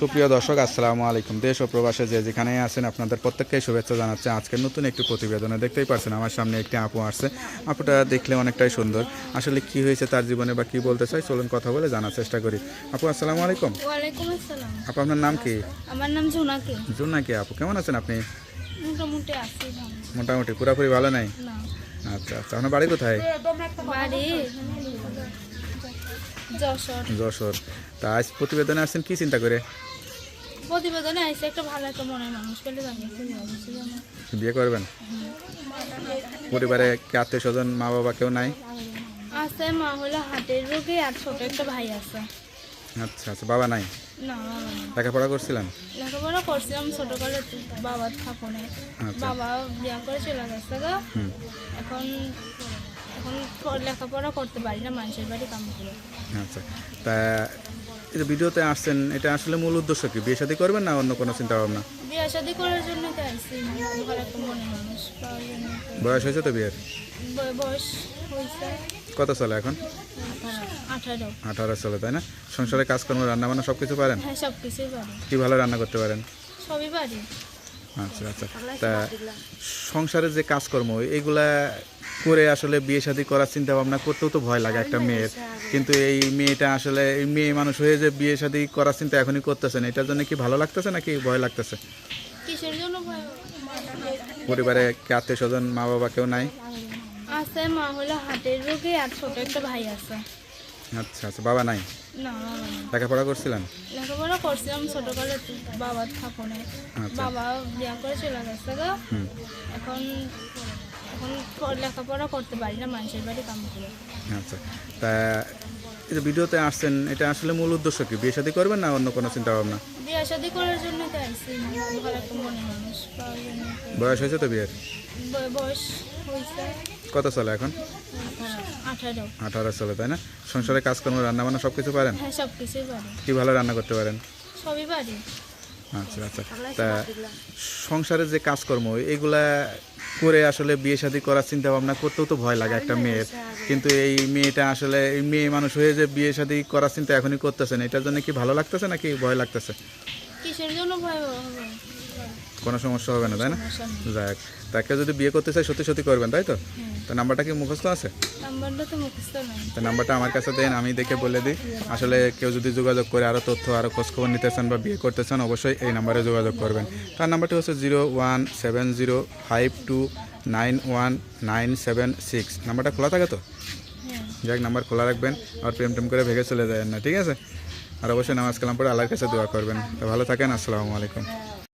সুপ্রিয় দর্শক আসসালামু আলাইকুম। দেশ ও প্রবাসে যে যেখানে আছেন আপনাদের প্রত্যেককে শুভেচ্ছা জানাচ্ছে। আজকের নতুন একটি প্রতিবেদনে দেখতেই পারছেন আমার সামনে একটি আপু আসছে। আপুটা দেখলে অনেকটাই সুন্দর। আসলে কি হয়েছে তার জীবনে বা কি বলতে চাই চলুন কথা বলে জানার চেষ্টা করি। আপু আসসালামু আলাইকুম। আপু আপনার নাম কি? আমার নাম জোনাকি। জুন্না কি আপু কেমন আছেন আপনি? মোটামুটি আছি ভালো মোটামুটি পুরাপুরি ভালো নাই? আচ্ছা আচ্ছা আপনার বাড়ি কোথায়? বাড়ি? যশোর। তা আজ প্রতিবেদনে আসছেন কি চিন্তা করে? প্রতিবেদনে আইসে একটা ভালো একটা মনের মানুষ পেলে বিয়ে করবেন? পরিবারে কে আত্মীয় স্বজন মা বাবা কেউ নাই? আছে মা হলো হাটের রোগী আর ছোট একটা ভাই আছে। আচ্ছা আচ্ছা বাবা নাই? না। লেখাপড়া করছিলেন? লেখাপড়া করছিলাম ছোটকালে বাবার থাকুনে আচ্ছা। বাবা বিয়া করে চলে গেছে এখন এখন লেখাপড়া করতে পারি না মানুষের বাড়ি কাম করে। আচ্ছা তা যে ভিডিওতে আসছেন এটা আসলে মূল উদ্দেশ্য কি? বিয়ে শাদী করবেন না অন্য কোনো চিন্তা ভাবনা বিয়ে শাদি করার জন্য তো আইসি ভালো একটা মনের মানুষ পাওয়ার জন্য বয়স হয়েছে তো বিয়ের? বয়স হয়েছে। কত চলে এখন? আঠারো। আঠারো চলে তাই না? সংসারে কাজকর্ম রান্না বান্না সব কিছু পারেন? হ্যাঁ সব কিছুই পারি। কি ভালো রান্না করতে পারেন? সবই পারি। আচ্ছা আচ্ছা। তা সংসারের যে কাজকর্ম এইগুলা করে আসলে বিয়ে শাদী করার চিন্তা ভাবনা করতেও তো ভয় লাগে একটা মেয়ের। কিন্তু এই মেয়েটা আসলে এই মেয়ে মানুষ হয়ে যে বিয়ে শাদী করার চিন্তা এখনই করতেছেন এটার জন্য কি ভালো লাগতেছে নাকি ভয় লাগতেছে? পরিবারে কে আত্মীয় স্বজন মা বাবা কেউ নাই? আছে মা হলো হাটের রোগী আর ছোট একটা ভাই আছে। আচ্ছা আচ্ছা বাবা নাই? লেখাপড়া করছিলেন? লেখাপড়া করছিলাম ছোটকালে বাবার থাকুনে আচ্ছা। বাবা বিয়া করে চলে গেছে এখন এখন লেখাপড়া করতে পারি না মানুষের বাড়ি কাম করে। আচ্ছা। তা এই যে ভিডিওতে আসছেন এটা আসলে মূল উদ্দেশ্য কি? বিয়ে শাদী করবেন না অন্য কোনো চিন্তা ভাবনা বিয়ে শাদি করার জন্য তো আইসি ভালো একটা মনের মানুষ পাওয়ার জন্য বয়স হয়েছে তো বিয়ের? ব- বয়স হয়েছে। কত চলে এখন? আঠারো। আঠারো। চলে তাই না? সংসারে কাজকর্ম রান্না বান্না সব কিছু পারেন? হ্যাঁ সব কিছুই পারি। কি ভালো রান্না করতে পারেন? সবই পারি। আচ্ছা আচ্ছা। তা সংসারের যে কাজকর্ম এগুলা করে আসলে বিয়ে শাদী করার চিন্তা ভাবনা করতেও তো ভয় লাগে একটা মেয়ের। কিন্তু এই মেয়েটা আসলে এই মেয়ে মানুষ হয়ে যে বিয়ে শাদী করার চিন্তা এখনই করতেছেন এটার জন্য কি ভালো লাগতেছে নাকি ভয় লাগতেছে? কিসের জন্য ভয় কোনো সমস্যা হবে না তাই না? যাক তাকে যদি বিয়ে করতে চাই সত্যি সত্যি করবেন তাই তো? তো নাম্বারটা কি মুখস্থ আছে? নাম্বারটা তো মুখস্থ নাই। তো নাম্বারটা আমার কাছে দেন আমি দেখে বলে দিই। আসলে কেউ যদি যোগাযোগ করে আরও তথ্য আরও খোঁজখবর নিতে চান বা বিয়ে করতে চান অবশ্যই এই নাম্বারে যোগাযোগ করবেন। তার নাম্বারটি হচ্ছে zero one seven zero five two nine one nine seven six. নাম্বারটা খোলা থাকে তো? হ্যাঁ। যাক নাম্বার খোলা রাখবেন আর প্রেম টেম করে ভেঙে চলে যায় না ঠিক আছে? আর অবশ্যই নামাজ কালাম পরে আল্লাহর কাছে দোয়া করবেন। তো ভালো থাকেন আসসালামু আলাইকুম।